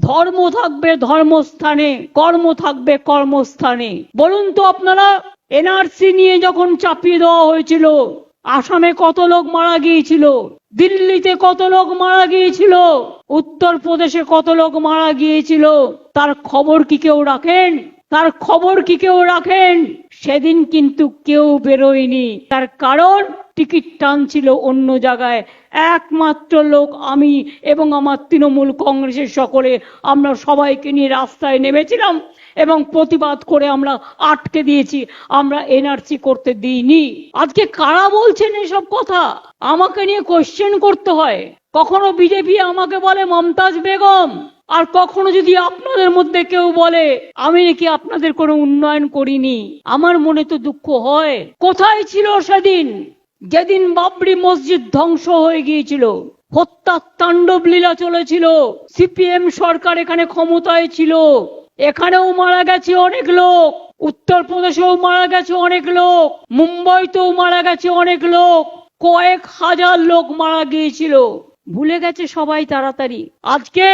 ধর্ম থাকবে ধর্মস্থানে, কর্ম থাকবে কর্মস্থানে। বলুন তো আপনারা এনআরসি নিয়ে যখন চাপিয়ে দেওয়া হয়েছিল, আসামে কত লোক মারা গিয়েছিল? দিল্লিতে কত লোক মারা গিয়েছিল? উত্তরপ্রদেশে কত লোক মারা গিয়েছিল? তার খবর কি কেউ রাখেন? তার খবর কি কেউ রাখেন? সেদিন কিন্তু কেউ বেরোয়নি। তার কারণ, টিকিট টানছিল অন্য জায়গায়। একমাত্র লোক আমি এবং আমার তৃণমূল কংগ্রেসের সকলে। আমরা সবাইকে নিয়ে রাস্তায় নেমেছিলাম এবং প্রতিবাদ করে আমরা আটকে দিয়েছি। আমরা এনআরসি করতে দিইনি। আজকে কারা বলছেন এসব কথা? আমাকে নিয়ে কোশ্চেন করতে হয়। কখনো বিজেপি আমাকে বলে, মমতাজ বেগম আর কখনো যদি আপনাদের মধ্যে কেউ বলে, আমি নাকি আপনাদের কোনো উন্নয়ন করিনি, আমার মনে তো দুঃখ হয়। কোথায় ছিল সেদিন? যেদিন বাবরি মসজিদ ধ্বংস হয়ে গিয়েছিল, হত্যার তাণ্ডব লীলা চলেছিল, সিপিএম সরকার এখানে ক্ষমতায় ছিল, এখানেও মারা গেছে অনেক লোক, উত্তরপ্রদেশেও মারা গেছে অনেক লোক, মুম্বাইতেও মারা গেছে অনেক লোক, কয়েক হাজার লোক মারা গিয়েছিল। ভুলে গেছে সবাই তাড়াতাড়ি। আজকে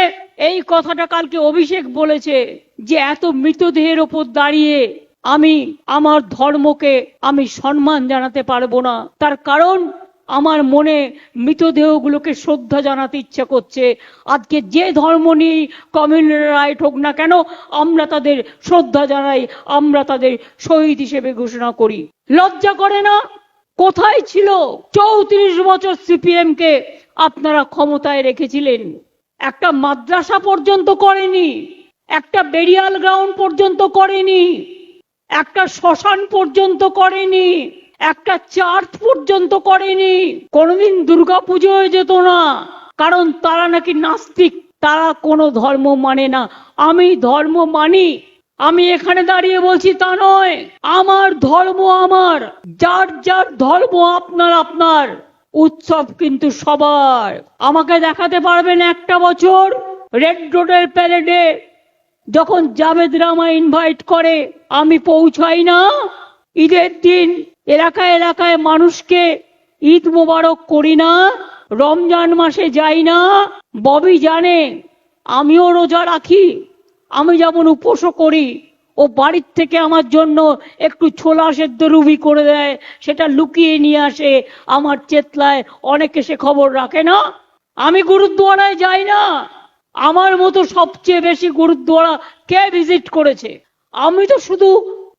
এই কথাটা কালকে অভিষেক বলেছে যে এত মৃতদেহের ওপর দাঁড়িয়ে আমি আমার ধর্মকে আমি সম্মান জানাতে পারব না। তার কারণ আমার মনে মৃতদেহগুলোকে শ্রদ্ধা জানাতে ইচ্ছা করছে। আজকে যে ধর্ম নিয়ে কমিউনাল রাইট হোক না কেন, আমরা তাদের শ্রদ্ধা জানাই, আমরা তাদের শহীদ হিসেবে ঘোষণা করি। লজ্জা করে না? কোথায় ছিল চৌত্রিশ বছর সিপিএম কে আপনারা ক্ষমতায় রেখেছিলেন। একটা মাদ্রাসা পর্যন্ত করেনি, একটা বেরিয়াল গ্রাউন্ড পর্যন্ত করেনি, একটা শ্মশান পর্যন্ত করেনি, একটা চার্চ পর্যন্ত করেনি। কোনোদিন দুর্গা হয়ে যেত না, কারণ তারা নাকি নাস্তিক, তারা কোনো ধর্ম মানে না। আমি ধর্ম মানি, আমি এখানে দাঁড়িয়ে বলছি তা নয়, আমার ধর্ম আমার, যার যার ধর্ম আপনার আপনার। উৎসব কিন্তু সবার। আমাকে দেখাতে পারবেন একটা বছর রেড রোডের প্যারেডে যখন জাভেদ রামা ইনভাইট করে, আমি পৌঁছাই না। ঈদের দিন এলাকায় এলাকায় মানুষকে ঈদ মোবারক করি না, রমজান মাসে যাই না। ববি জানে, আমিও রোজা রাখি, আমি যেমন উপোসও করি ও বাড়ির থেকে আমার জন্য একটু ছোলা সেদ্ধ রুবি করে দেয়, সেটা লুকিয়ে নিয়ে আসে, আমার চেতলায় অনেকে সে খবর রাখে না। আমি গুরুদ্বারায় যাই না। আমার মতো সবচেয়ে বেশি গুরুদ্বারা কে ভিজিট করেছে? আমি তো শুধু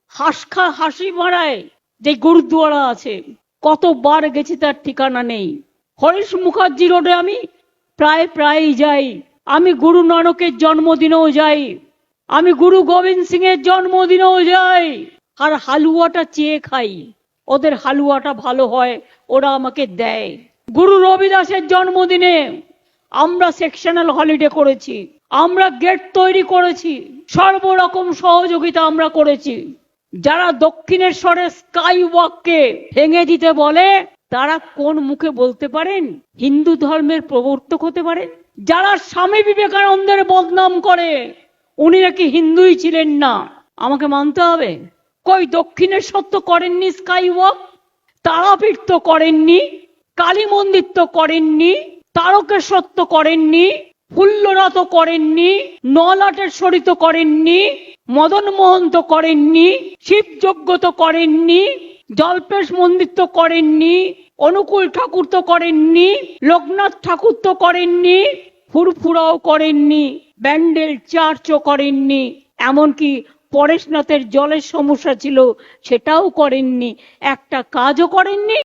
হাসখা হাসি মারায় যে গুরুদ্বারা আছে। কতবার গেছি তার ঠিকানা নেই। হরিশ মুখার্জি রোডে আমি প্রায় প্রায়ই যাই। আমি গুরু নানকের জন্মদিনেও যাই। আমি গুরু গোবিন্দ সিং এর জন্মদিনেও যাই আর হালুয়াটা চেয়ে খাই। ওদের হালুয়াটা ভালো হয়, ওরা আমাকে দেয়। গুরু রবিদাসের জন্মদিনে আমরা সেকশনাল হলিডে করেছি, আমরা গেট তৈরি করেছি, সর্বরকম সহযোগিতা আমরা করেছি। যারা দক্ষিণেশ্বরের স্কাই ওয়াককে ভেঙে দিতে বলে, তারা কোন মুখে বলতে পারেন? হিন্দু ধর্মের প্রবর্তক হতে পারেন যারা স্বামী বিবেকানন্দের বদনাম করে উনি নাকি হিন্দুই ছিলেন না। আমাকে মানতে হবে। কই দক্ষিণেশ্বর সত্য করেননি স্কাই ওয়াক তারাপীঠ তো করেননি, কালী মন্দির তো করেননি তারকেশ্বর তো করেননি, ফুল্লরা করেননি নলাটেশ্বরী তো করেননি মদন মোহন তো করেননি, শিবযজ্ঞ তো করেননি, জল্পেশ মন্দির তো করেননি, অনুকূল ঠাকুর তো করেননি, লোকনাথ ঠাকুর তো করেননি, ফুরফুরাও করেননি। ব্যান্ডেল চার্চও করেননি এমনকি পরেশনাথের জলের সমস্যা ছিল সেটাও করেননি। একটা কাজও করেননি।